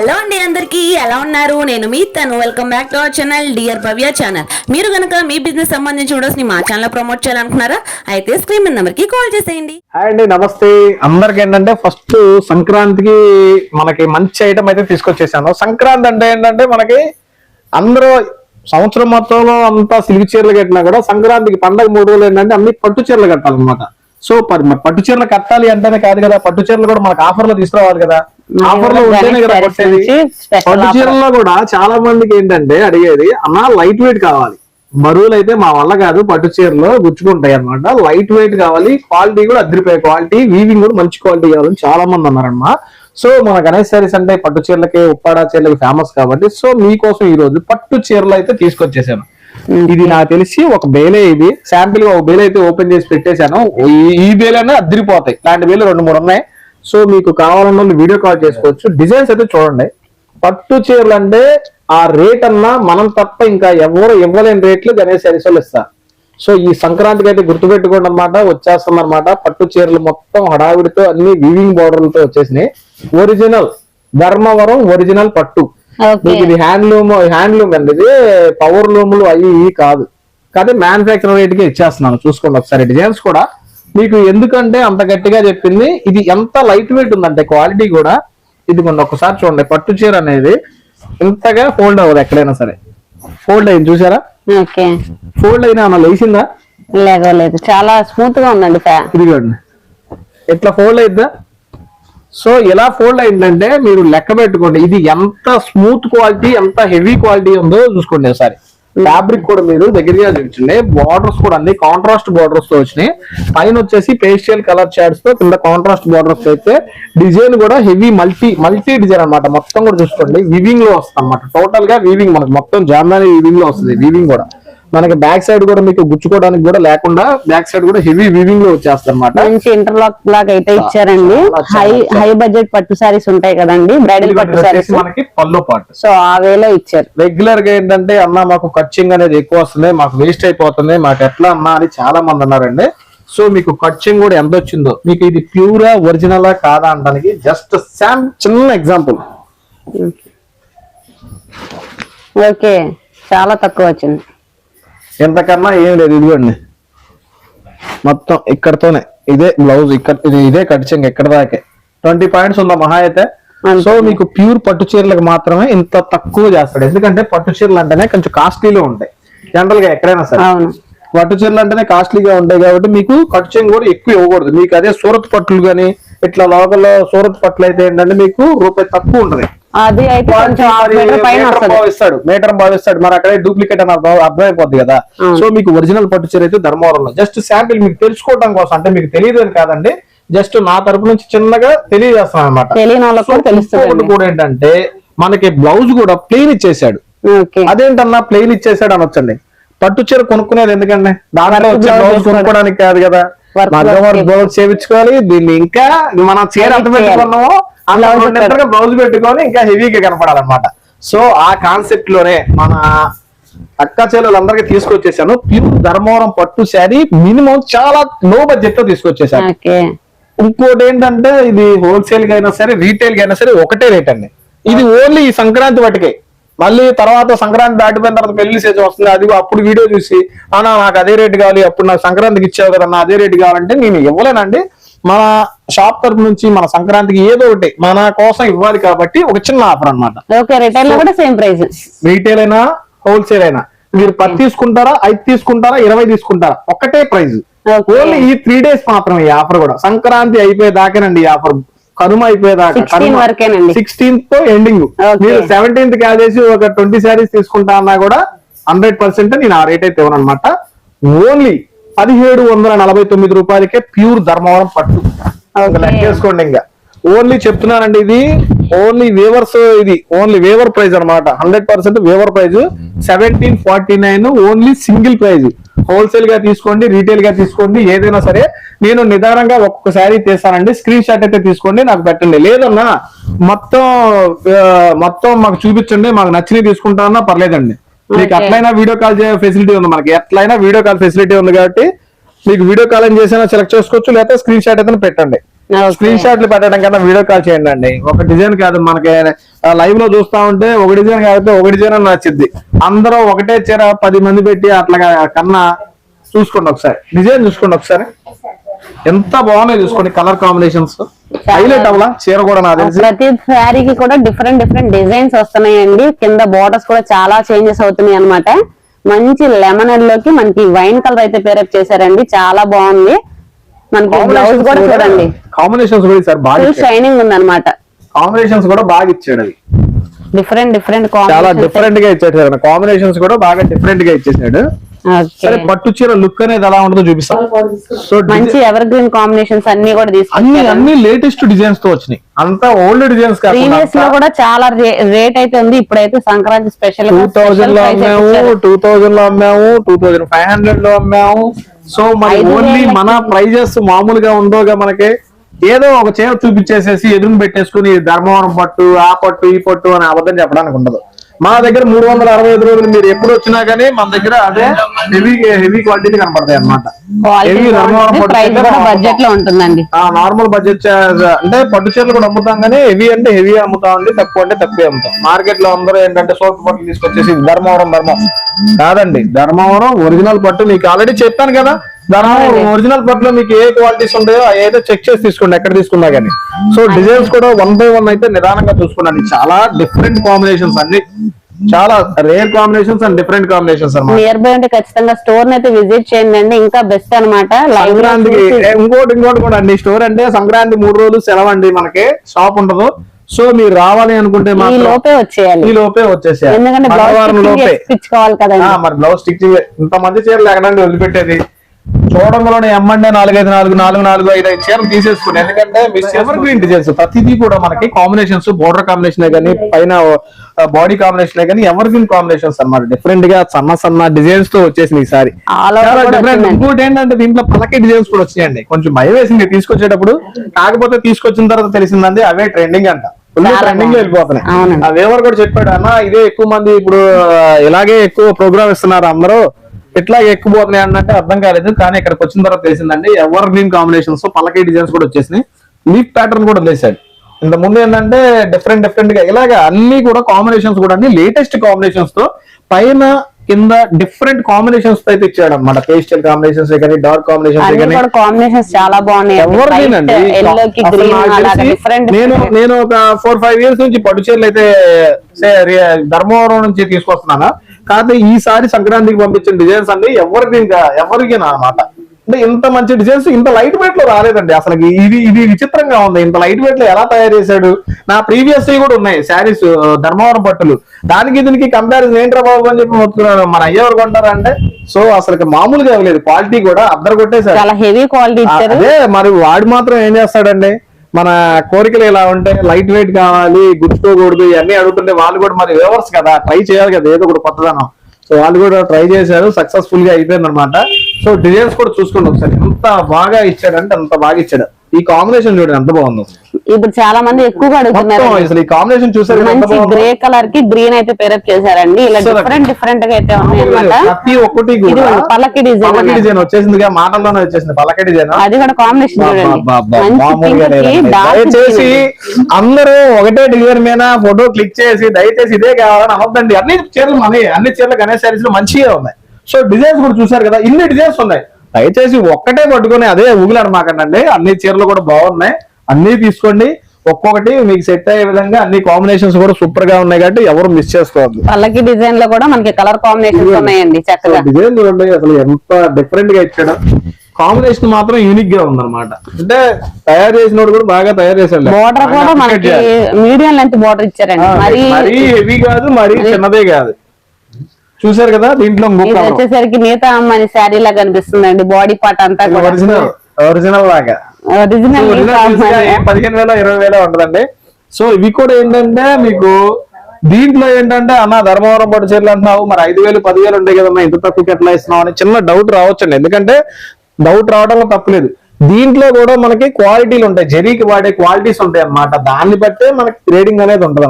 Hello అండి అందరికీ ఎలా ఉన్నారు? నేను మీ తను. Welcome back to our channel dear Bhavya channel మీరు కనుక మీ బిజినెస్ సంబంధించి వీడియోస్ని మా ఛానల్ ప్రమోట్ చేయాలనుకున్నారా అయితే స్క్రీన్ నెంబర్కి కాల్ చేసేయండి. హాయ్ అండి నమస్తే. అందరికి ఏంటంటే ఫస్ట్ సంక్రాంతికి మనకి మంచి ఐటమ్ అయితే తీసుకొచ్చేసాను. సంక్రాంతి అంటే ఏంటంటే మనకి అందరూ సంవత్సరం మొత్తంలో అంతా సిల్క్ చీరలు కట్టినా కూడా సంక్రాంతికి పండగ మూడు రోజులు ఏంటంటే అన్ని పట్టు చీరలు కట్టాలన్నమాట. సో పట్టు చీరలు కట్టాలి అంటేనే కాదు కదా పట్టు చీరలు కూడా మనకు ఆఫర్లో తీసుకురావాలి కదా. పట్టు. చీరల్లో కూడా చాలా మందికి ఏంటంటే అడిగేది అన్న లైట్ వెయిట్ కావాలి. బరువులు అయితే మా వల్ల కాదు పట్టు చీరలు గుచ్చుకుంటాయి అన్నమాట. లైట్ వెయిట్ కావాలి క్వాలిటీ కూడా అదిరిపోయే క్వాలిటీ వీవింగ్ కూడా మంచి క్వాలిటీ కావాలని చాలా మంది అన్నారన్నమా సో మన గణేష్ సారీస్ అంటే పట్టు చీరలకి ఉప్పాడా చీరలకి ఫేమస్ కాబట్టి సో మీకోసం ఈ రోజు పట్టు చీరలు అయితే తీసుకొచ్చేసాను. ఇది నాకు తెలిసి ఒక బేలే ఇది. శాంపిల్గా ఒక బేలే అయితే ఓపెన్ చేసి పెట్టేశాను. ఈ- బేలైనా అదిరిపోతాయి ఇలాంటి బేలు రెండు మూడు ఉన్నాయి. సో మీకు కావాలన్న వాళ్ళు వీడియో కాల్ చేసుకోవచ్చు. డిజైన్స్ అయితే చూడండి. పట్టు చీరలు అంటే ఆ రేట్ అన్నా మనం తప్ప ఇంకా ఎవరు ఇవ్వలేని రేట్లు గణేష్ వాళ్ళు ఇస్తారు. సో ఈ సంక్రాంతికి అయితే గుర్తుపెట్టుకోండి అనమాట వచ్చేస్తుంది అనమాట పట్టు చీరలు మొత్తం హడావిడితో అన్ని వివింగ్ బోర్డర్లతో వచ్చేసినాయి. ఒరిజినల్ ధర్మవరం ఒరిజినల్ పట్టు. మీకు ఇది హ్యాండ్లూమ్ హ్యాండ్లూమ్ అండి. ఇది పవర్ లూములు అవి ఇవి కాదు. కానీ మ్యానుఫ్యాక్చర్ రేట్కి ఇచ్చేస్తున్నాను. చూసుకోండి ఒకసారి. డిజైన్స్ కూడా మీకు ఎందుకంటే అంత గట్టిగా చెప్పింది. ఇది ఎంత లైట్ వెయిట్ ఉందంటే క్వాలిటీ కూడా. ఇది కొన్ని ఒకసారి చూడండి పట్టు చీర అనేది ఇంతగా ఫోల్డ్ అవ్వదు ఎక్కడైనా సరే. ఫోల్డ్ అయింది చూసారా? ఓకే. ఫోల్డ్ అయినా అన్న లేచిందా? లేదు చాలా స్మూత్గా ఉందండి ఇదిగోండి. ఎట్లా ఫోల్డ్ అయిద్దా? సో ఎలా ఫోల్డ్ అయిందంటే మీరు లెక్క పెట్టుకోండి. ఇది ఎంత స్మూత్ క్వాలిటీ ఎంత హెవీ క్వాలిటీ ఉందో చూసుకోండి ఒకసారి. ఫ్యాబ్రిక్ కూడా మీరు దగ్గరగా చూపించండి. బార్డర్స్ కూడా అన్ని కాంట్రాస్ట్ బార్డర్స్తో వచ్చినాయి. పైన వచ్చేసి పేస్టియల్ కలర్ షాడ్స్తో కింద కాంట్రాస్ట్ బార్డర్స్ అయితే డిజైన్ కూడా హెవీ మల్టీ మల్టీ డిజైన్ అన్నమాట. మొత్తం కూడా చూసుకోండి. వివింగ్లో వస్తుంది అనమాట టోటల్గా వివింగ్ మనకు మొత్తం జామ్దాని వివింగ్లో వస్తుంది. వివింగ్ కూడా. మనకి బ్యాక్ సైడ్ కూడా మీకు గుచ్చుకోవడానికి కూడా లేకుండా బ్యాక్ సైడ్ కూడా హెవీ వివింగ్లో వచ్చేస్తుంది అనమాట మంచి ఇంటర్లాక్ లాగా అయితే ఇచ్చారండి. హై. హై బడ్జెట్ పట్టు సారీస్ ఉంటాయి కదండి బ్రైడల్ పట్టు సారీస్ మనకి పల్లో పాటు. సో ఆ వేలో ఇచ్చారు. రెగ్యులర్గా ఏంటంటే అన్న మాకు కచ్చింగ్ అనేది ఎక్కువ వస్తుంది మాకు వేస్ట్ అయిపోతుంది మాకు ఎట్లా అన్నా అని చాలా మంది అన్నారండి. సో మీకు కచ్చింగ్ కూడా ఎంత వచ్చిందో మీకు ఇది ప్యూరా ఒరిజినలా కాదా అనడానికి జస్ట్ శామ్ చిన్న ఎగ్జాంపుల్ ఓకే చాలా తక్కువ వచ్చింది. ఎంతకన్నా ఏం లేదు ఇదిగోండి. మొత్తం ఇక్కడతోనే. ఇదే బ్లౌజ్ ఇక్కడ ఇది కట్చింగ్ ఎక్కడ దాకే ట్వంటీ పాయింట్స్ ఉందా మహా అయితే. సో మీకు ప్యూర్ పట్టు చీరలకు మాత్రమే ఇంత తక్కువ చేస్తాడు. ఎందుకంటే పట్టు చీరలు అంటేనే కొంచెం కాస్ట్లీలో ఉంటాయి. జనరల్గా ఎక్కడైనా సరే. పట్టు చీరలు అంటేనే కాస్ట్లీగా ఉంటాయి కాబట్టి మీకు కట్చింగ్ కూడా ఎక్కువ ఇవ్వకూడదు. మీకు అదే సూరత్ పట్టులు కానీ ఇట్లా లోకల్లో సూరత్ పట్లు అయితే ఏంటంటే మీకు రూపాయి తక్కువ ఉంటుంది. అది అయితే భావిస్తాడు మీటర్ భావిస్తాడు. మరి అక్కడే డూప్లికేట్ అని అర్థం అర్థమైపోద్ది కదా. సో మీకు ఒరిజినల్ పట్టు చీర అయితే ధర్మవరంలో. జస్ట్ శాంపిల్ మీకు తెలుసుకోవడం కోసం అంటే మీకు తెలియదు అని కాదండి. జస్ట్ నా తరపు నుంచి చిన్నగా తెలియజేస్తాను అనమాట కూడా ఏంటంటే మనకి బ్లౌజ్ కూడా ప్లెయిన్ ఇచ్చేసాడు అదేంటన్నా ప్లెయిన్ ఇచ్చేసాడు అనొచ్చండి. పట్టు చీర కొనుక్కునేది ఎందుకండి? వచ్చే బ్లౌజ్. కొనుక్కోవడానికి కాదు కదా. బ్లౌజ్ చేపించుకోవాలి దీన్ని ఇంకా మనం చీర చేయాలి. పెట్టుకున్నామో అందులో బ్లౌజ్ పెట్టుకొని ఇంకా హెవీగా కనపడాలన్నమాట. సో ఆ కాన్సెప్ట్లోనే మన అక్క చెల్లెలందరికీ తీసుకొచ్చేసాను. ప్యూర్ ధర్మవరం పట్టు శారీ మినిమం చాలా లో బడ్జెట్తో తీసుకొచ్చేసాను ఇంకోటి ఏంటంటే ఇది హోల్సేల్గా అయినా సరే రీటైల్గా అయినా సరే ఒకటే రేట్ అండి. ఇది ఓన్లీ ఈ సంక్రాంతి వాటికే. మళ్ళీ తర్వాత సంక్రాంతి దాటిపోయిన తర్వాత పెళ్ళి సీజన్ వస్తుంది అది అప్పుడు వీడియో చూసి అన్నా నాకు అదే రేట్ కావాలి అప్పుడు నాకు సంక్రాంతికి ఇచ్చావు కదా అదే రేట్ కావాలంటే నేను ఇవ్వలేనండి. మన షాప్ తరపు నుంచి మన సంక్రాంతికి ఏదో ఒకటి మన కోసం ఇవ్వాలి కాబట్టి ఒక చిన్న ఆఫర్ అన్నమాట. ఓకే రిటైల్ అయినా హోల్సేల్ అయినా మీరు పది తీసుకుంటారా ఐదు తీసుకుంటారా ఇరవై తీసుకుంటారా ఒకటే ప్రైస్ Okay. ఓన్లీ ఈ త్రీ డేస్ మాత్రమే ఈ ఆఫర్ కూడా. సంక్రాంతి అయిపోయేదాకానండి ఈ ఆఫర్. కనుమ అయిపోయేదాకా 16 వరకేనండి. సిక్స్టీన్త్తో ఎండింగ్. మీరు సెవెంటీన్త్ కాదేసి ఒక ట్వంటీ శారీస్ తీసుకుంటా అన్నా కూడా హండ్రెడ్ పర్సెంట్ నేను ఆ రేట్ అయితే అనమాట ఓన్లీ పదిహేడు వందల నలభై తొమ్మిది రూపాయలకే ప్యూర్ ధర్మవరం పట్టు. లెక్కేసుకోండి ఇంకా ఓన్లీ చెప్తున్నానండి ఇది. ఓన్లీ వేవర్స్ ఇది. ఓన్లీ వేవర్ ప్రైస్ అన్నమాట. Hundred percent weaver price seventeen forty nine only single price హోల్సేల్గా తీసుకోండి రీటైల్గా తీసుకోండి ఏదైనా సరే నేను నిదానంగా ఒక్కొక్క శారీ తీస్తానండి స్క్రీన్ షాట్ అయితే తీసుకోండి నాకు పెట్టండి లేదన్నా మొత్తం మొత్తం మాకు చూపించండి మాకు నచ్చినవి తీసుకుంటానన్నా పర్లేదండి మీకు. అట్లయినా వీడియో కాల్ ఫెసిలిటీ ఉంది మనకి ఎట్లయినా వీడియో కాల్ ఫెసిలిటీ ఉంది కాబట్టి మీకు వీడియో కాల్ చేసినా సెలెక్ట్ చేసుకోవచ్చు లేకపోతే స్క్రీన్ షాట్ అయితే పెట్టండి. స్క్రీన్ షాట్లు పెట్టడం కన్నా వీడియో కాల్ చేయండి అండి. ఒక డిజైన్ కాదు మనకి లైవ్లో చూస్తా ఉంటే ఒక డిజైన్ కాకపోతే ఒక డిజైన్ అని నచ్చింది అందరూ ఒకటే చీర పది మంది పెట్టి అట్లా కన్నా చూసుకోండి ఒకసారి. డిజైన్ చూసుకోండి ఒకసారి. ఎంత బాగున్నాయి చూసుకోండి కలర్ కాంబినేషన్స్. హైలైట్ అవ్వాలా? చీర కూడా నా తెలిసి ప్రతి శారీకి కూడా డిఫరెంట్ డిఫరెంట్ డిజైన్స్ వస్తున్నాయండి. కింద బోర్డర్స్ కూడా చాలా చేంజెస్ అవుతున్నాయి అన్నమాట. మంచి లెమన్లోకి మనకి వైన్ కలర్ అయితే పేరప్ చేశారండి. చాలా బాగుంది. మనకి బ్లౌజ్ కూడా చూడండి. కాంబినేషన్స్ కూడా సార్ బాగా ఫుల్ షైనింగ్ ఉంది అనమాట కాంబినేషన్స్ కూడా బాగా ఇచ్చాడు అది. డిఫరెంట్ డిఫరెంట్ చాలా డిఫరెంట్గా కాంబినేషన్స్ కూడా బాగా డిఫరెంట్గా ఇచ్చేసాడు. సరే పట్టు చీర లుక్ అనేది ఎలా ఉంటుందో చూపిస్తాను సో మంచి ఎవర్ గ్రీన్ కాంబినేషన్స్ అన్ని కూడా అన్ని లేటెస్ట్ డిజైన్స్తో వచ్చినాయి. అంతా ఓల్డ్ డిజైన్స్ ప్రీవియస్లో కూడా చాలా రేట్ అయితే ఉంది. ఇప్పుడైతే సంక్రాంతి స్పెషల్ టూ థౌజండ్లో అమ్మాము టూ థౌజండ్లో అమ్మాము టూ థౌజండ్ ఫైవ్ హండ్రెడ్లో అమ్మాము. సో మరి ఓన్లీ మన ప్రైజెస్ మామూలుగా ఉండోగా మనకి ఏదో ఒక చీర చూపించేసేసి ఎదురు పెట్టేసుకుని ధర్మవరం పట్టు ఆ పట్టు ఈ పట్టు అని అబద్ధం చెప్పడానికి ఉండదు. మా దగ్గర మూడు వందల అరవై ఐదు రోజులు మీరు ఎప్పుడు వచ్చినా కానీ మన దగ్గర అదే హెవీ హెవీ క్వాలిటీ కనపడతాయి అనమాట బడ్జెట్లో ఉంటుందండి. ఆ నార్మల్ బడ్జెట్ అంటే పట్టు చీరలు కూడా అమ్ముతాం కానీ హెవీ అంటే హెవీ అమ్ముతాం అండి తక్కువ అంటే తక్కువే అమ్ముతాం. మార్కెట్లో అందరూ ఏంటంటే సోపు పట్టు తీసుకొచ్చేసి ధర్మవరం ధర్మం. కాదండి ధర్మవరం ఒరిజినల్ పట్టు మీకు ఆల్రెడీ చెప్పాను కదా. ధర్మవరం ఒరిజినల్ పట్టులో మీకు ఏ క్వాలిటీస్ ఉంటాయో ఏదో చెక్ చేసి తీసుకోండి ఎక్కడ తీసుకున్నా కానీ సో డిజైన్స్ కూడా వన్ బై వన్ అయితే నిదానంగా చూసుకోండి చాలా డిఫరెంట్ కాంబినేషన్స్ అన్ని. చాలా rare combinations and different combinations అన్నమాట. నియర్ బై ఉంటే ఖచ్చితంగా స్టోర్ అయితే విజిట్ చేయండి అండి. ఇంకా బెస్ట్ అనమాట లో సంక్రాంతికి ఏ, ఇంకోటి ఇంకోటి కూడా అండి. స్టోర్ అంటే సంక్రాంతి మూడు రోజులు సెలవు అండి మనకి. షాప్ ఉండదు. సో మీరు రావాలి అనుకుంటే ఈ లోపే వచ్చేయాలి. ఈ లోపే వచ్చేసారు ఎందుకంటే బ్లౌజ్ మరి బ్లౌజ్ స్టిక్ ఇంత మంది చీరలు ఎక్కడండి వదిలిపెట్టేది? చూడంలోనే ఎమ్మండే నాలుగైదు నాలుగు నాలుగు నాలుగు ఐదు ఐదు చీరలు తీసేసుకుని ఎందుకంటే ఎవర్ గ్రీన్ డిజైన్స్ ప్రతిదీ కూడా మనకి కాంబినేషన్స్ బోర్డర్ కాంబినేషన్ కానీ పైన బాడీ కాంబినేషన్ కానీ ఎవర్ గ్రీన్ కాంబినేషన్స్ అన్నమాట. డిఫరెంట్గా సన్న సన్న డిజైన్స్తో వచ్చేసింది ఈసారి. ఇంకోటి ఏంటంటే దీంట్లో పలకే డిజైన్స్ కూడా వచ్చాయండి కొంచెం భయం వేసింది తీసుకొచ్చేటప్పుడు. కాకపోతే తీసుకొచ్చిన తర్వాత తెలిసిందండి అవే ట్రెండింగ్ అంట. ట్రెండింగ్. వెళ్ళిపోతున్నాయి. అవునండి. ఆ వేవర్ కూడా చెప్పాడు అన్న ఇదే ఎక్కువ మంది ఇప్పుడు ఇలాగే ఎక్కువ ప్రోగ్రామ్ ఇస్తున్నారు అందరూ. ఇట్లా ఎక్కువ పోతున్నాయి అన్నట్టు అర్థం కాలేదు. కానీ ఇక్కడికి వచ్చిన తర్వాత తెలిసిందండి ఎవర్ గ్రీన్ కాంబినేషన్స్ పలకే డిజైన్స్ కూడా వచ్చేసినాయి. లీఫ్ ప్యాటర్న్ కూడా వదిలేశాడు ఇంత ముందు ఏంటంటే డిఫరెంట్ డిఫరెంట్గా ఇలాగ అన్ని కూడా కాంబినేషన్స్ కూడా అన్ని లేటెస్ట్ కాంబినేషన్స్తో పైన కింద డిఫరెంట్ కాంబినేషన్స్ అయితే ఇచ్చాడు అనమాట పేస్టల్ కాంబినేషన్స్ కానీ డార్క్ కాంబినేషన్స్ కాంబినేషన్స్ చాలా బాగున్నాయి. నేను నేను ఒక ఫోర్ ఫైవ్ ఇయర్స్ నుంచి పట్టు చీరలు అయితే ధర్మవరం నుంచి తీసుకొస్తున్నాను? కాకపోతే ఈసారి సంక్రాంతికి పంపించిన డిజైన్స్ అన్ని ఎవరికి ఇంకా ఎవరికి అన్నమాట అంటే ఇంత మంచి డిజైన్స్ ఇంత లైట్ వెయిట్లో రాలేదండి. అసలు ఇది ఇది విచిత్రంగా ఉంది. ఇంత లైట్ వెయిట్లో ఎలా తయారు చేశాడు? నా ప్రీవియస్ కూడా ఉన్నాయి. శారీస్ ధర్మవరం పట్టులు. దానికి దీనికి కంపారిజన్ ఏంట్రా బాబు అని చెప్పి మన అయ్యవారు కొంటారా అంటే? సో అసలు మామూలుగా ఇవ్వలేదు క్వాలిటీ కూడా అద్దరు కొట్టేశారు. చాలా హెవీ క్వాలిటీ అదే మరి వాడు మాత్రం ఏం చేస్తాడండి? మన కోరికలు ఇలా ఉంటే లైట్ వెయిట్ కావాలి గుర్తుకోకూడదు ఇవన్నీ అడుగుతుంటే వాళ్ళు కూడా మరి వేవర్స్ కదా ట్రై చేయాలి కదా ఏదో ఒకటి కొత్తదనం. సో వాళ్ళు కూడా ట్రై చేశారు సక్సెస్ఫుల్గా అయిపోయింది అనమాట సో డిజైన్స్ కూడా చూసుకోండి ఒకసారి. ఎంత బాగా ఇచ్చాడంటే అంత బాగా ఇచ్చాడు. ఈ కాంబినేషన్ చూడండి ఎంత బాగుందో. ఇప్పుడు చాలా మంది ఎక్కువగా అడుగుతున్నారు అసలు ఈ కాంబినేషన్ చూసారు మంచి గ్రే కలర్కి గ్రీన్ అయితే పేరప్ చేశారండి. ఇలా డిఫరెంట్ డిఫరెంట్గా అయితే ప్రతి ఒక్కటి పల్లకి design పల్లకి. డిజైన్ వచ్చేసిందిగా మాటల్లోనే వచ్చేసింది పల్లకి డిజైన్ అది కూడా కాంబినేషన్ దయచేసి అందరూ ఒకటే డిజైన్ మీద ఫోటో క్లిక్ చేసి దయచేసి ఇదే కావాలని అనొద్దండి. అన్ని చీరలు మన అన్ని చీరలు గణేష్ శారీస్లో మంచిగా ఉన్నాయి. సో డిజైన్స్ కూడా చూసారు కదా ఇన్ని డిజైన్స్ ఉన్నాయి. దయచేసి ఒక్కటే పట్టుకొని అదే ఊగులనమాకండి అన్ని చీరలు కూడా బాగున్నాయి. అన్ని తీసుకోండి. ఒక్కొక్కటి మీకు సెట్ అయ్యే విధంగా అన్ని కాంబినేషన్స్ కూడా సూపర్గా ఉన్నాయి కాబట్టి ఎవరు మిస్ చేసుకోవద్దు. పల్లకి డిజైన్లో కూడా మనకి కలర్ కాంబినేషన్స్ ఉన్నాయండి చక్కగా. డిజైన్ చూడండి అసలు ఎంత డిఫరెంట్గా ఇచ్చాడు. కాంబినేషన్ మాత్రం యూనిక్గా ఉందన్నమాట. అంటే తయారు చేసినోడు కూడా బాగా తయారు చేశాడు. బోర్డర్ కూడా మనకి. మీడియం లెంత్ బోర్డర్ ఇచ్చారండి. మరీ హెవీ కాదు మరీ చిన్నదే కాదు. చూసారు కదా దీంట్లో వచ్చేసరికి నేత అమ్మని శారీ లాగా కనిపిస్తుందండి బాడీ పార్ట్ అంతా ఒరిజినల్ ఒరిజినల్ లాగా. ఒరిజినల్ పదిహేను వేల ఇరవై వేల ఉంటదండి. సో ఇవి కూడా ఏంటంటే మీకు దీంట్లో ఏంటంటే అన్న ధర్మవరం పట్టు చీరలు అంటున్నావు. మరి ఐదు వేలు పదివేలు ఉంటాయి కదమ్మా ఇంత తక్కువకి ఎట్లా ఇస్తున్నావు అని చిన్న డౌట్ రావచ్చండి. ఎందుకంటే డౌట్ రావడంలో తప్పలేదు దీంట్లో కూడా మనకి క్వాలిటీలు ఉంటాయి. జరీకి వాడే క్వాలిటీస్ ఉంటాయి అన్నమాట. దాన్ని బట్టే మనకి గ్రేడింగ్ అనేది ఉంటది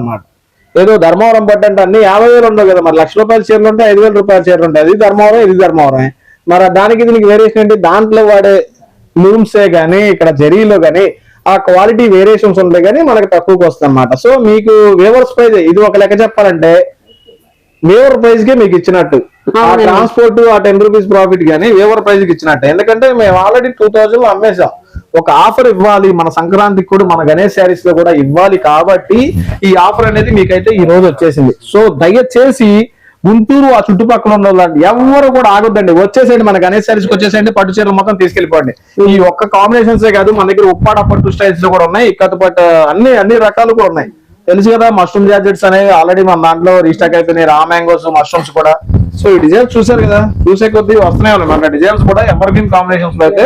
ఏదో ధర్మవరం పట్టు అంటే అన్ని యాభై వేలు ఉండవు కదా మరి లక్ష రూపాయల చీరలు ఉంటాయి ఐదు వేల రూపాయల చీరలు ఉంటాయి. అది ధర్మవరం ఇది ధర్మవరమే. మరి దానికి దీనికి వేరియేషన్ ఏంటి? దాంట్లో వాడే లూమ్సే గానీ ఇక్కడ జరీలో గానీ ఆ క్వాలిటీ వేరియేషన్స్ ఉంటాయి కానీ మనకి తక్కువకి వస్తుంది అనమాట సో మీకు వేవర్స్ ప్రైజ్ ఇది ఒక లెక్క చెప్పాలంటే వేవర్ ప్రైజ్కి మీకు ఇచ్చినట్టు. ఆ. ట్రాన్స్పోర్ట్ ఆ టెన్ రూపీస్ ప్రాఫిట్ గానీ వేవర్ ప్రైజ్కి ఇచ్చినట్టు. ఎందుకంటే మేము ఆల్రెడీ టూ థౌజండ్లో అమ్మేసాం ఒక ఆఫర్ ఇవ్వాలి మన సంక్రాంతికి కూడా మన గణేష్ శారీస్లో కూడా ఇవ్వాలి కాబట్టి ఈ ఆఫర్ అనేది మీకైతే ఈ రోజు వచ్చేసింది. సో దయచేసి గుంటూరు ఆ చుట్టుపక్కల ఉన్న వాళ్ళు ఎవరు కూడా ఆగొద్దండి. వచ్చేసేయండి మన గణేష్ శారీస్ వచ్చేసేయండి పట్టు చీరలు మొత్తం తీసుకెళ్ళిపోండి. ఈ ఒక్క కాంబినేషన్స్ కాదు మన దగ్గర ఉప్పాడ పట్టు స్టైల్స్ కూడా ఉన్నాయి ఇక్కత పట్టు అన్ని అన్ని రకాలు కూడా ఉన్నాయి. తెలుసు కదా మష్రూమ్ జాకెట్స్ అనేవి ఆల్రెడీ మన దాంట్లో రీస్టాక్ అయిపోయినాయి రా మ్యాంగోస్ మష్రూమ్స్ కూడా. సో ఈ డిజైన్స్ చూసారు కదా చూసే కొద్దీ వస్తున్నాయి మన డిజైన్స్ కూడా ఎవర్ కాంబినేషన్స్లో అయితే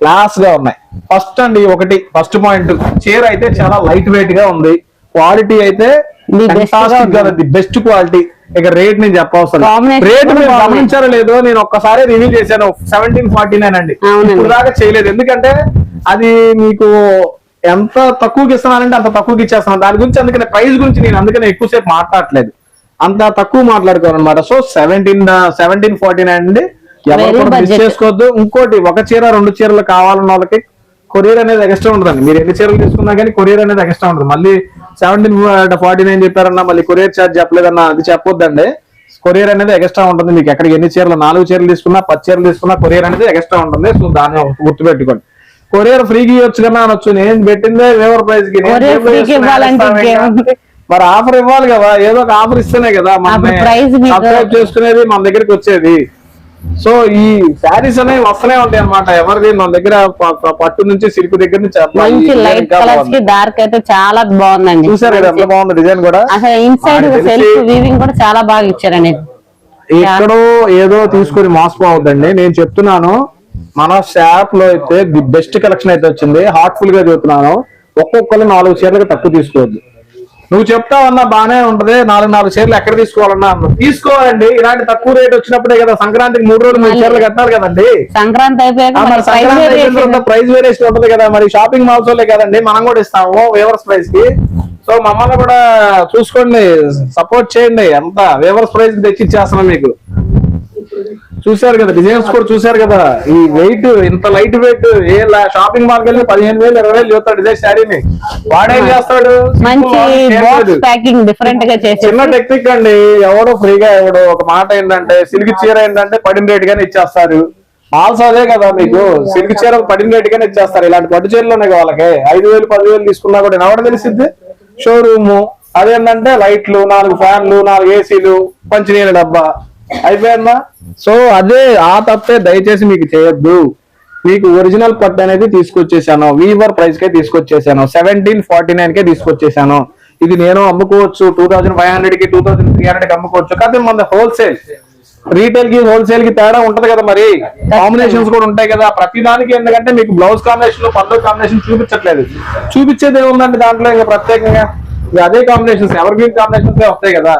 క్లాస్గా ఉన్నాయి. ఫస్ట్ అండి ఒకటి ఫస్ట్ పాయింట్ చీర అయితే చాలా లైట్ వెయిట్గా ఉంది. క్వాలిటీ అయితే. ది బెస్ట్ క్వాలిటీ ఇక రేట్ నేను చెప్పవసరం. రేట్ మీరు. గమనించారో లేదో నేను ఒక్కసారి రివ్యూ చేశాను. సెవెంటీన్ ఫార్టీ నైన్ అండి. ఇప్పుడు దాకా చేయలేదు. ఎందుకంటే అది మీకు ఎంత తక్కువకి ఇస్తున్నానంటే అంత తక్కువకి ఇచ్చేస్తున్నాను. దాని గురించి అందుకనే ప్రైస్ గురించి నేను అందుకనే ఎక్కువసేపు మాట్లాడట్లేదు. అంత తక్కువ మాట్లాడుకోవాలన్నమాట so seventeen seventeen forty nine అండి. ఎవరు. చేసుకోవద్దు. ఇంకోటి ఒక చీర రెండు చీరలు కావాలన్న వాళ్ళకి కొరియర్ అనేది ఎక్స్ట్రా ఉంటుందండి. మీరు ఎన్ని చీరలు తీసుకున్నా కానీ కొరియర్ అనేది ఎక్స్ట్రా ఉంటుంది. మళ్ళీ సెవెంటీన్ ఫార్టీ నైన్ చెప్పారన్నా మళ్ళీ కొరియర్ ఛార్జ్ చెప్పలేదన్నా అది చెప్పొద్దండి. కొరియర్ అనేది ఎక్స్ట్రా ఉంటుంది మీకు. ఎక్కడికి ఎన్ని చీరలు నాలుగు చీరలు తీసుకున్నా పది చీరలు తీసుకున్నా కొరియర్ అనేది ఎక్స్ట్రా ఉంటుంది. సో దాన్ని గుర్తుపెట్టుకోండి. కొరియర్ ఫ్రీకి ఇవ్వచ్చు కన్నా అనొచ్చు. నేను పెట్టిందే వేవర్ ప్రైస్కి? మరి ఆఫర్ ఇవ్వాలి కదా. ఏదో ఒక ఆఫర్ ఇస్తేనే కదా మన సబ్స్క్రైబ్ చేసుకునేది మన దగ్గరికి వచ్చేది. సో ఈ శారీస్ అనేవి వస్తూనే ఉంటాయి అన్నమాట. ఎవరిది మన దగ్గర పట్టు నుంచి సిల్క్ దగ్గర నుంచి లైట్ కలర్స్. కి డార్క్ అయితే చాలా బాగుందండి. చూసారు కదా ఎంత బాగుంది డిజైన్ కూడా? అసలు ఇన్సైడ్ సెల్ఫ్ వీవింగ్ కూడా చాలా బాగా ఇచ్చారండి. ఎక్కడో ఏదో తీసుకొని మోసపోవద్దండి. నేను చెప్తున్నాను మన షాప్లో అయితే ది బెస్ట్ కలెక్షన్ అయితే వచ్చింది. హార్ట్ఫుల్గా చెప్తున్నాను. ఒక్కొక్కరు నాలుగు చీరలకు తక్కువ తీసుకోవద్దు. నువ్వు చెప్తావన్నా బానే ఉంటది. నాలుగు నాలుగు చీరలు ఎక్కడ తీసుకోవాలన్నా. తీసుకోవాలండి. ఇలాంటి తక్కువ రేట్ వచ్చినప్పుడే కదా సంక్రాంతికి మూడు రోజులు మూడు చీరలు కట్టాలి కదండి. సంక్రాంతి అయిపోయాక ప్రైస్ వేరియేషన్ ఉంటది కదా. మరి షాపింగ్ మాల్స్ వాళ్ళే కదండి. మనం కూడా ఇస్తాము వేవర్స్ ప్రైస్కి. సో మమ్మల్ని కూడా చూసుకోండి. సపోర్ట్ చేయండి. ఎంత వేవర్స్ ప్రైస్ తెచ్చి ఇచ్చేస్తున్నాం మీకు. చూశారు కదా డిజైన్స్ కూడా చూశారు కదా. ఈ వెయిట్ ఇంత లైట్ వెయిట్ ఏ షాపింగ్ మాల్ వెళ్ళి పదిహేను వేలు ఇరవై వేలు చూస్తాడు ఇదే శారీని వాడేం చేస్తాడు? మంచి Simple వాడు. ఏం బాక్స్ లేదు. ప్యాకింగ్ డిఫరెంట్గా చేసి చిన్న టెక్నిక్ అండి. ఎవడో ఫ్రీగా ఎవడో ఒక మాట ఏంటంటే సిల్క్ చీర ఏంటంటే పడిన రేట్ గానే ఇచ్చేస్తారు. ఆల్సో అదే కదా మీకు. సిల్క్ చీర పడిన రేట్ గానే ఇచ్చేస్తారు. ఇలాంటి పట్టు చీరలు ఉన్నాయి వాళ్ళకి. ఐదు వేలు పదివేలు తీసుకున్నా కూడా ఎవడ తెలిసిద్ది? షోరూమ్ అదేంటంటే లైట్లు నాలుగు ఫ్యాన్లు నాలుగు ఏసీలు మంచినీళ్ళ డబ్బా. అయిపోయిందా? సో అదే ఆ తప్పే దయచేసి మీకు చేయొద్దు. మీకు ఒరిజినల్ పట్టు అనేది తీసుకొచ్చేసాను. వీవర్ ప్రైస్ కే తీసుకొచ్చేసాను. సెవెంటీన్ ఫార్టీ నైన్ కే తీసుకొచ్చేసాను. ఇది నేను అమ్ముకోవచ్చు. టూ థౌసండ్ ఫైవ్ హండ్రెడ్కి టూ థౌసండ్ త్రీ హండ్రెడ్కి అమ్ముకోవచ్చు. కాకపోతే మన హోల్సేల్ రీటైల్కి హోల్సేల్కి తేడా ఉంటది కదా మరి. కాంబినేషన్స్ కూడా ఉంటాయి కదా. ప్రతి దానికి ఎందుకంటే మీకు బ్లౌజ్ కాంబినేషన్ పళ్ళు కాంబినేషన్ చూపించట్లేదు. చూపించేది ఏముందండి దాంట్లో ఇంకా ప్రత్యేకంగా? అదే కాంబినేషన్స్ ఎవర్ గ్రీన్ కాంబినేషన్స్ వస్తాయి కదా.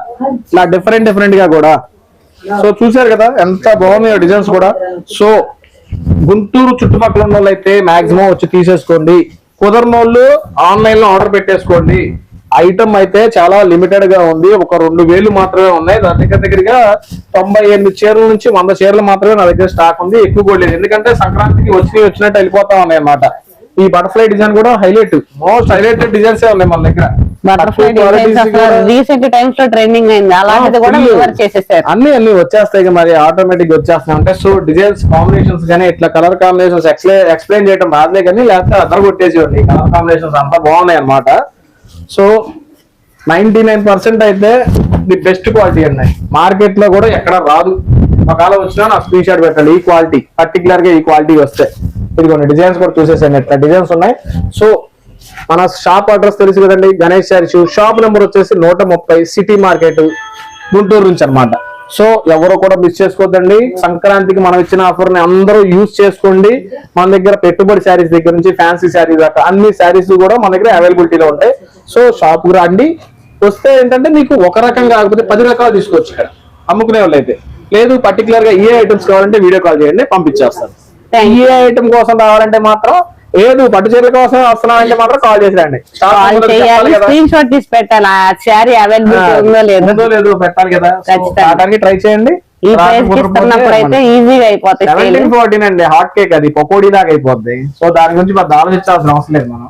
ఇలా డిఫరెంట్ డిఫరెంట్గా కూడా. సో చూసారు కదా ఎంత బాగున్నాయో డిజైన్స్ కూడా. సో గుంటూరు చుట్టుపక్కల ఉన్న వాళ్ళు అయితే మాక్సిమం వచ్చి తీసేసుకోండి. కుదరని వాళ్ళు ఆన్లైన్లో ఆర్డర్ పెట్టేసుకోండి. ఐటమ్ అయితే చాలా లిమిటెడ్గా ఉంది. ఒక రెండు వేలు మాత్రమే ఉన్నాయి. నా దగ్గర దగ్గరగా తొంభై ఎనిమిది చీరల నుంచి వంద చీరలు మాత్రమే నా దగ్గర స్టాక్ ఉంది. ఎక్కువ కూడా లేదు. ఎందుకంటే సంక్రాంతికి వచ్చి వచ్చినట్టు వెళ్ళిపోతా ఉన్నాయి అన్నమాట ఈ బటర్ఫ్లై డిజైన్ కూడా హైలైట్ మోస్ట్ హైలైటెడ్ డిజైన్స్ ఉన్నాయి మన దగ్గర. రీసెంట్ టైమ్స్లో ట్రెండింగ్ అయింది. అలాంటిది కూడా. రివర్ చేసేసారు. అన్ని అన్ని వచ్చేస్తాయి మరి ఆటోమేటిక్ వచ్చేస్తాయి అంటే సో డిజైన్స్ కాంబినేషన్స్ కానీ ఇట్లా కలర్ కాంబినేషన్స్ ఎక్స్ప్లెయిన్ చేయడం రాదులే కానీ లేకపోతే అద్దరు కొట్టేసి కలర్ కాంబినేషన్స్ అంతా బాగున్నాయి అన్నమాట. సో నైన్టీ నైన్ పర్సెంట్ అయితే ది బెస్ట్ క్వాలిటీ అండి మార్కెట్లో కూడా ఎక్కడ రాదు. ఒకవేళ వచ్చినా నాకు స్క్రీన్ షాట్ పెట్టండి. ఈ క్వాలిటీ పర్టికులర్గా ఈ క్వాలిటీ వస్తే. ఇదిగోండి డిజైన్స్ కూడా చూసేసాను. ఇట్లా డిజైన్స్ ఉన్నాయి. సో మన షాప్ అడ్రస్ తెలుసు కదండి గణేష్ శారీస్ షాప్ నెంబర్ వచ్చేసి నూట ముప్పై సిటీ మార్కెట్ గుంటూరు నుంచి అన్నమాట. సో ఎవరు కూడా మిస్ చేసుకోవద్దండి సంక్రాంతికి మనం ఇచ్చిన ఆఫర్ని అందరూ యూజ్ చేసుకోండి. మన దగ్గర పెట్టుబడి శారీస్ దగ్గర నుంచి ఫ్యాన్సీ శారీస్ దాకా అన్ని శారీస్ కూడా మన దగ్గర అవైలబిలిటీలో ఉంటాయి. సో షాప్ రండి. వస్తే ఏంటంటే మీకు ఒక రకం కాకపోతే పది రకాలు తీసుకోవచ్చు ఇక్కడ. అమ్ముకునే వాళ్ళు అయితే. లేదు పర్టికులర్గా ఏ ఐటమ్స్ కావాలంటే వీడియో కాల్ చేయండి పంపించేస్తాను. ఏ ఐటమ్ కోసం రావాలంటే మాత్రం ఏదు పట్టు చీరల కోసం వస్తున్నామంటే మాత్రం కాల్ చేసి రండి. కాల్ చేయాలి. స్క్రీన్ షాట్ తీసి పెట్టాలి ఆ శారీ అవైలబిలిటీ ఉందో లేదో. లేదో పెట్టాలి కదా. రావడానికి ట్రై చేయండి. ఈ ప్రైస్ ఇస్తున్నప్పుడు అయితే ఈజీగా అయిపోతాయి సెవెంటీన్. ఫోర్టీన్ అండి హాట్ కేక్ అది పకోడీ లాగా అయిపోద్ది. సో దాని గురించి పెద్ద ఆలోచించాల్సిన అవసరం లేదు మనం.